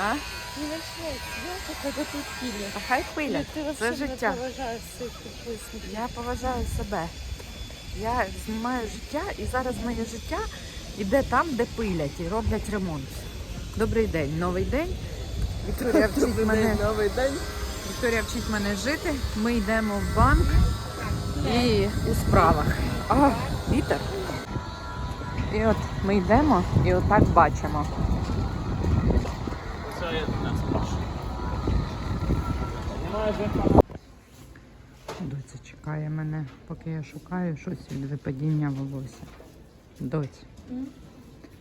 А? Не. Я тут. Та хай пилять. Ти Це життя. підписників. Я поважаю себе. Я знімаю життя і зараз моє життя іде там, де пилять і роблять ремонт. Добрий день, новий день. Вікторія вчить мене. новий день. Вікторія вчить мене жити. Ми йдемо в банк і у справах. А, вітер. І от ми йдемо і отак бачимо. Доця чекає мене, поки я шукаю щось від випадіння волосся. Доць.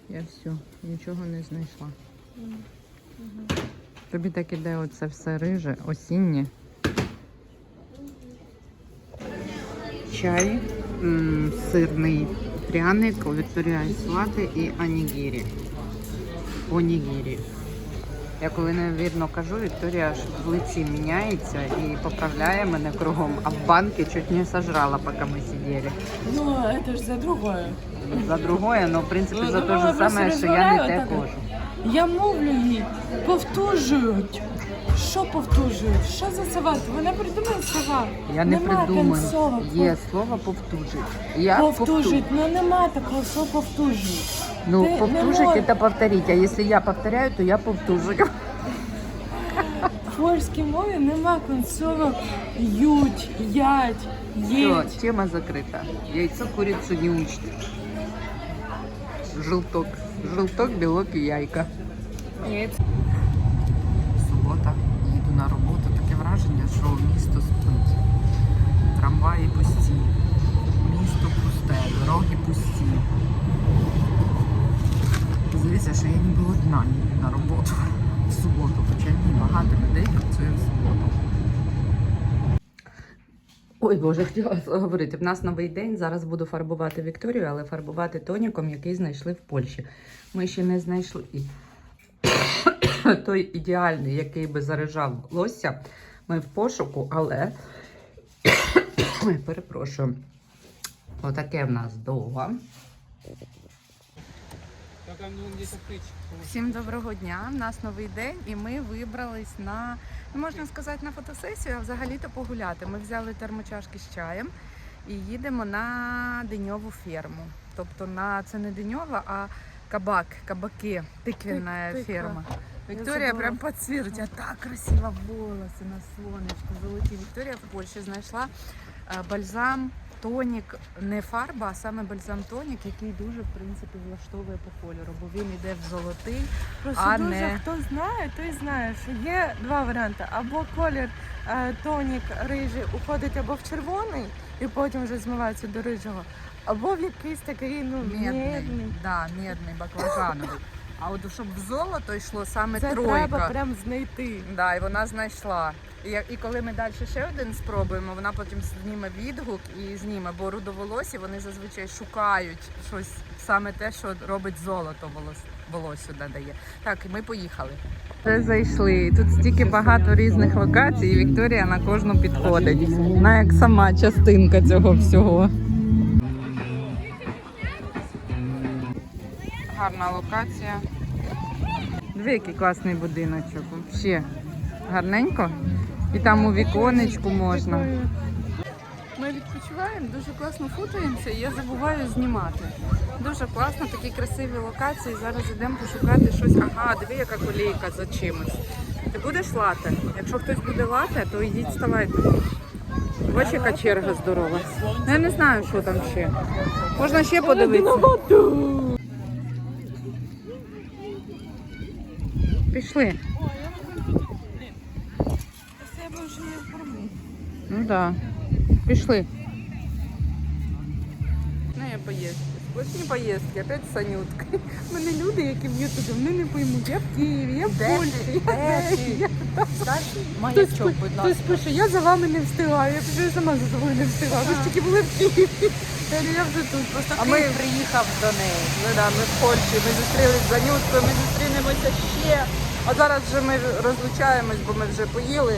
Я все, нічого не знайшла. Тобі так іде оце все риже, осіннє. Чай, сирний пряник, Вікторія Айслати і анігірі. Онігірі. Я коли невірно кажу, Вікторія аж в лиці міняється і поправляє мене кругом, а в банки чуть не сожрала, поки ми сиділи. Ну, это ж за другое. За другое, но в принципі Ну, за ну, те ж саме, що я не те кожу. Я мовлю їй, повтужують. Що повтужують? Що за слова? Вона придумає слова. Я не Нема придумаю. Є слово повтужить. Я Повтужить, ну нема такого слова повтужують. Ну, Ти повтужить это повторить. А если я повторяю, то я повтужую. В польській мові нема концовок ють, ять, Все, тема закрыта. Яйцо курицу не учит. Желток. Желток, белок и яйка. Субота. Їду на роботу. Таке враження, що місто спить. Трамваї пусті. Місто пусте, дороги пусті. Здається, що я ніби одна їду на роботу в суботу. Хоча ні, багато людей працює в суботу. Ой, Боже, хотіла говорити. В нас новий день. Зараз буду фарбувати Вікторію, але фарбувати тоніком, який знайшли в Польщі. Ми ще не знайшли той ідеальний, який би заряджав волосся. Ми в пошуку, але перепрошую. Отаке в нас довго. Всім доброго дня. У нас новий день, і ми вибрались на, ну, можна сказати, на фотосесію, а взагалі-то погуляти. Ми взяли термочашки з чаєм і їдемо на диньову ферму. Тобто на це не диньова, а кабак, кабаки, тиквінна Тик- ферма. Вікторія прям підсвітить, а так красиво волоси на сонечку, золоті. Вікторія в Польщі знайшла е, бальзам, тонік, не фарба, а саме бальзам тонік, який дуже в принципі влаштовує по кольору, бо він йде в золотий. Просто А дуже не- хто знає, той знає, що є два варіанти. Або колір е, тонік рижий уходить або в червоний і потім вже змивається до рижого, або в якийсь такий ну Медний, медний. да, медний баклажановий. А от щоб в золото йшло саме Це тройка. треба прям знайти. Да, і вона знайшла. І, коли ми далі ще один спробуємо, вона потім зніме відгук і зніме, бо рудоволосі вони зазвичай шукають щось саме те, що робить золото волос, волосю надає. Так, і ми поїхали. Вже зайшли. Тут стільки багато різних локацій, і Вікторія на кожну підходить. Вона як сама частинка цього всього. Гарна локація. Диви, який класний будиночок. Взагалі гарненько. І там у віконечку можна. Ми відпочиваємо, дуже класно фотоємося, і я забуваю знімати. Дуже класно, такі красиві локації. Зараз йдемо пошукати щось. Ага, диви, яка колійка за чимось. Ти будеш лате? Якщо хтось буде лате, то йдіть ставайте. Ось яка черга здорова. Ну, я не знаю, що там ще. Можна ще подивитися. Пішли. Себе вже не вкормив. Ну да. Пішли. Ну, я поїздки. Сплошні поїздки, опять з Санюткою. У мене люди, які в Ютубі, вони не поймуть. Я в Києві, я в Польщі. я Маячок, будь Хтось пише, я за вами не встигаю. Я пишу, я сама за тобою не встигаю. Ви ж тільки були в Києві. Я говорю, Я вже тут. Просто А ми приїхав до неї. Ми, да, ми в Польщі, ми зустрілись з Анюткою, ми зустрінемося ще. А зараз вже ми розлучаємось, бо ми вже поїли,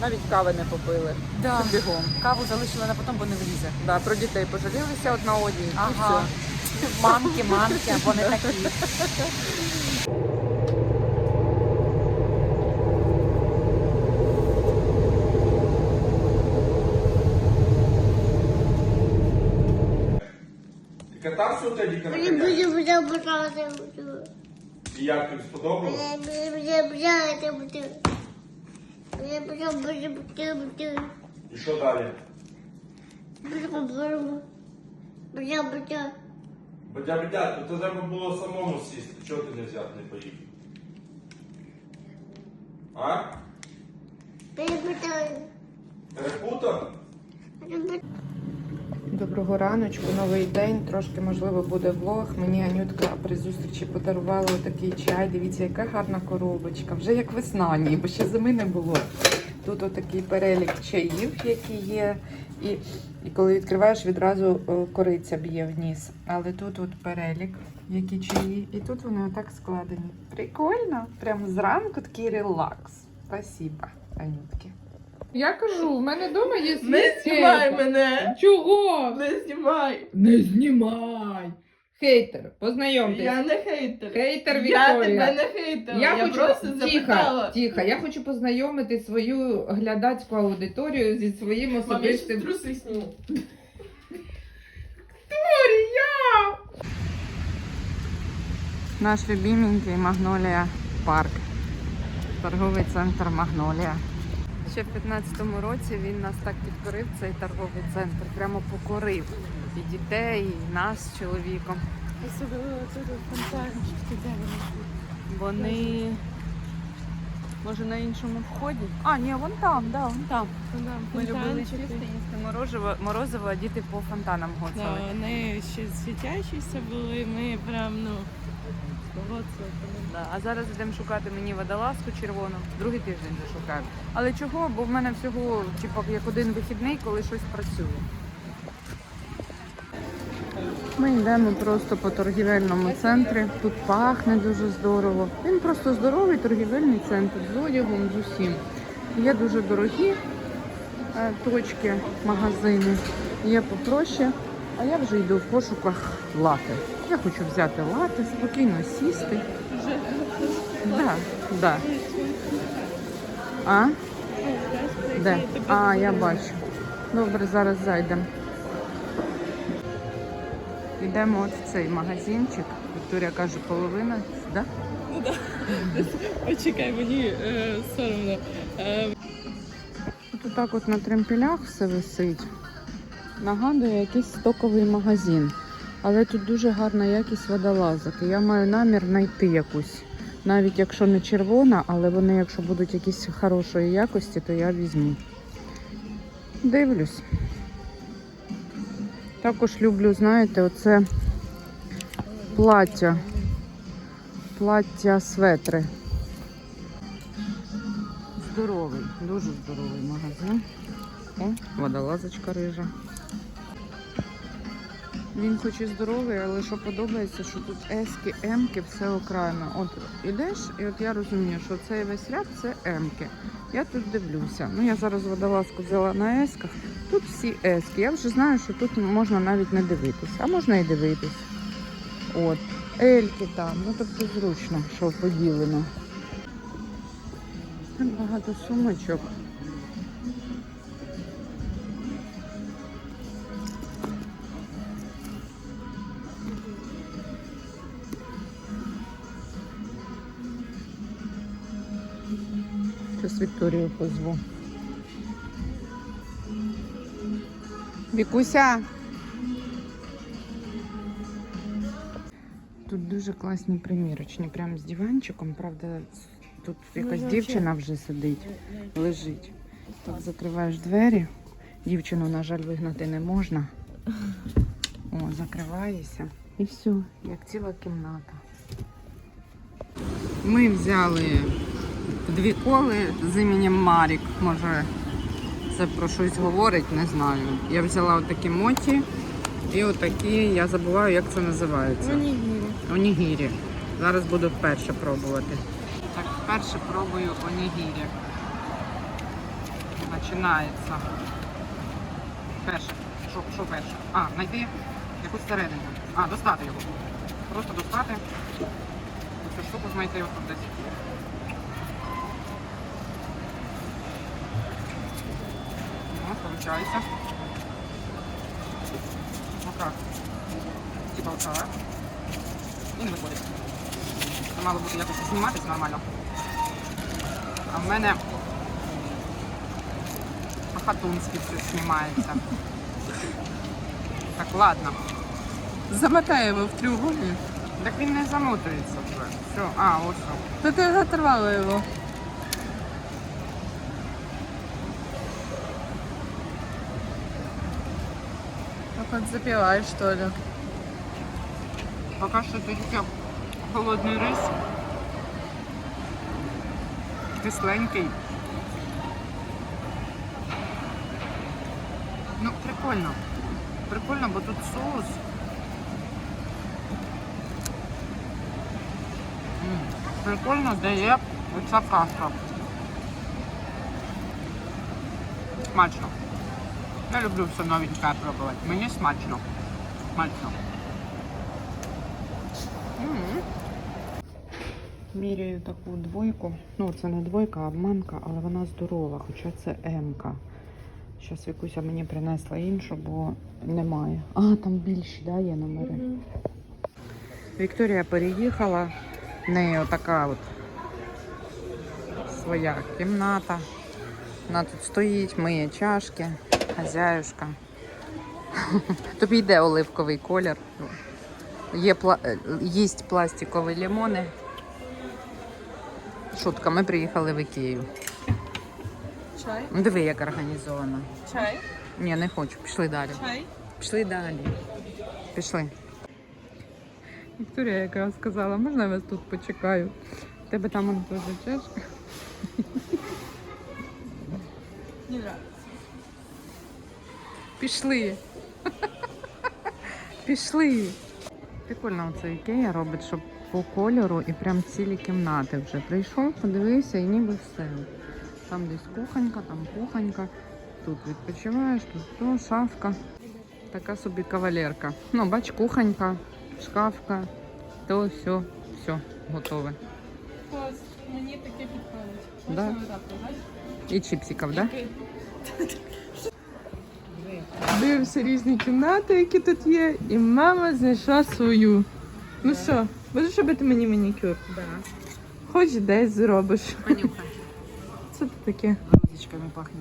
навіть кави не попили. Да. Бігом. Каву залишили на потім, бо не влізе. Да, про дітей пожалілися одна одній. Ага. І все. Мамки, мамки, вони такі. Ти катався у тебе на Мені конях? буде. І як тобі сподобалося? Мені буде брати. І що далі? Бадя, бадя, то треба було самому сісти. Чого ти не взяв, не поїв? А? Буде. Перепутав? Доброго раночку, новий день. Трошки можливо буде влог. Мені Анютка при зустрічі подарувала такий чай. Дивіться, яка гарна коробочка. Вже як весна, ніби ще зими не було. Тут отакий перелік чаїв, які є. І, і коли відкриваєш, відразу кориця б'є вниз. Але тут от перелік, які чаї. І тут вони отак складені. Прикольно. Прямо зранку такий релакс. Спасибо, Анютки. Я кажу, в мене вдома є Не знімай мене! Чого? Не знімай! Не знімай. Хейтер, познайомтесь. Я не хейтер. Хейтер Я Вікторія. тебе не хейтер. Я, Я, хочу просто тихо, запитала. тихо. Я хочу познайомити свою глядацьку аудиторію зі своїм Мам, я особистим. труси сніму. Наш любименький Магнолія парк. Торговий центр Магнолія. Ще в 15-му році він нас так підкорив, цей торговий центр. Прямо покорив. І дітей, і нас з чоловіком. Особливо тут фонтанчик, де Вони. Може на іншому вході? А, ні, вон там, да, вон там. Ми любили чисто їсти морозиво, морозиво, а діти по фонтанам гоцали. Вони ще світящіся були, ми прям, ну, А зараз йдемо шукати мені водолазку червону. Другий тиждень вже шукаю. Але чого? Бо в мене всього, типу, як один вихідний, коли щось працює. Ми йдемо просто по торгівельному центрі. Тут пахне дуже здорово. Він просто здоровий торгівельний центр з одягом, з усім. Є дуже дорогі е, точки, магазини. Є попроще. А я вже йду в пошуках лати. Я хочу взяти лати, спокійно сісти. Да, да. А? Де? А, я бачу. Добре, зараз зайдемо. Йдемо от в цей магазинчик. Вікторія каже, половина, да? Почекай, мені е, соромно. Е, Тут так от на тремпелях все висить. Нагадує якийсь стоковий магазин. Але тут дуже гарна якість водолазок. Я маю намір знайти якусь. Навіть якщо не червона, але вони, якщо будуть якісь хорошої якості, то я візьму. Дивлюсь. Також люблю, знаєте, оце плаття. Плаття светри. Здоровий, дуже здоровий магазин. О, водолазочка рижа. Він хоч і здоровий, але що подобається, що тут ески, емки, все окремо. От ідеш, і от я розумію, що цей весь ряд це емки. Я тут дивлюся. Ну я зараз водолазку взяла на есках. Тут всі ески. Я вже знаю, що тут можна навіть не дивитись, а можна і дивитись. От. Ельки там, ну тобто зручно, що поділено. Багато сумочок. Вікторію позву. Вікуся. Тут дуже класні примірочні, прямо з диванчиком. Правда, тут якась дівчина вже сидить, лежить. Так закриваєш двері. Дівчину, на жаль, вигнати не можна. О, закриваєшся. І все, як ціла кімната. Ми взяли дві коли з іменем Марік. Може, це про щось говорить, не знаю. Я взяла отакі моті і отакі, я забуваю, як це називається. Онігірі. Онігірі. Зараз буду вперше пробувати. Так, вперше пробую онігірі. Починається. Перше. Що, що перше? А, знайти якусь середину. А, достати його. Просто достати. Цю штуку знайти отут десь. О, виходить. Отак. типа оцього. І не виходить. Це мало бути якось зніматись нормально. А в мене по-хатунськи все знімається. Так, ладно. Замотай його в треугольник. Так він не замотується вже. Все, а, ось. То ти оторвала його. Запиваешь, что ли. Поки що тільки холодний рис. Кисленький. Ну, прикольно. Прикольно, бо тут соус. М, Прикольно дає оця каша. Смачно. Я люблю все новеньке пробувати. Мені смачно. Смачно. Міряю таку двойку. Ну, це не двойка, а обманка, але вона здорова, хоча це М-ка. Зараз Вікуся мені принесла іншу, бо немає. А, там більші, да, є номери. Вікторія переїхала. В неї отака от своя кімната. Вона тут стоїть, миє чашки, хазяюшка. Тобі йде оливковий колір. Є пла... е, їсть пластикові лимони. Шутка, ми приїхали в Ікею. Чай? Диви, як організовано. Чай? Ні, не хочу. Пішли далі. Чай? Пішли далі. Пішли. Вікторія якраз сказала, можна я вас тут почекаю? Тебе там теж чашка. Пішли. Пішли. Прикольно оце Ікея робить, щоб по кольору і прям цілі кімнати вже. Прийшов, подивився і ніби все. Там десь кухонька, там кухонька. Тут відпочиваєш, тут то, шафка. Така собі кавалерка. Ну, бач, кухонька, шкафка, то все, все, готове. Мені таке підходить. Да. І чіпсиків, так? Да? Дивимося різні кімнати, які тут є, і мама знайшла свою. Ну що, будеш робити мені манікюр? Да. Хоч десь зробиш. Понюхай. Це таке? Розочками пахне.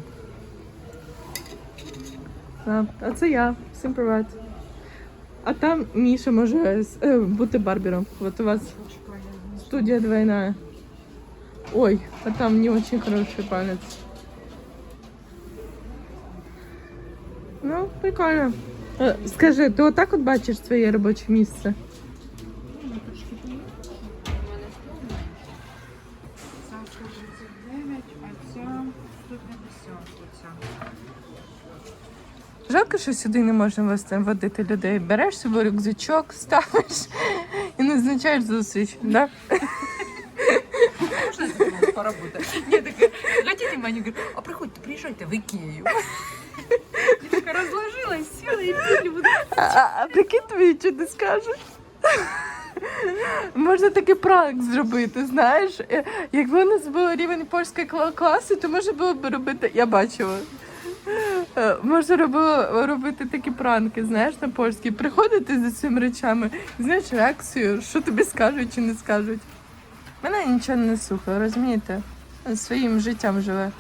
А, а це я. Всім привіт. А там Міша може е, бути барбером. От у вас студія двойная. Ой, а там не очень хороший палец. Ну, прикольно. Е, Скажи, ти отак от бачиш своє робоче місце? Ця 139, а ця 150. Оця. Жалко, що сюди не можна вести водити людей. Береш собі рюкзачок, ставиш і назначаєш зустріч. Да? Можна з цим поработати? Ні, таке, хотіте манікюр? А приходьте, приїжджайте в Ікею. Розложилась, сіла і пілі буду. А, прикинь, тобі нічого не скажуть. Можна такий пранк зробити, знаєш. Е, Якби у нас був рівень польської класи, то можна було б робити. Я бачила. Е, Можна робило робити такі пранки, знаєш, на польській. Приходити за цими речами, знаєш реакцію, що тобі скажуть чи не скажуть. Мене нічого не слухає, розумієте? Своїм життям живе.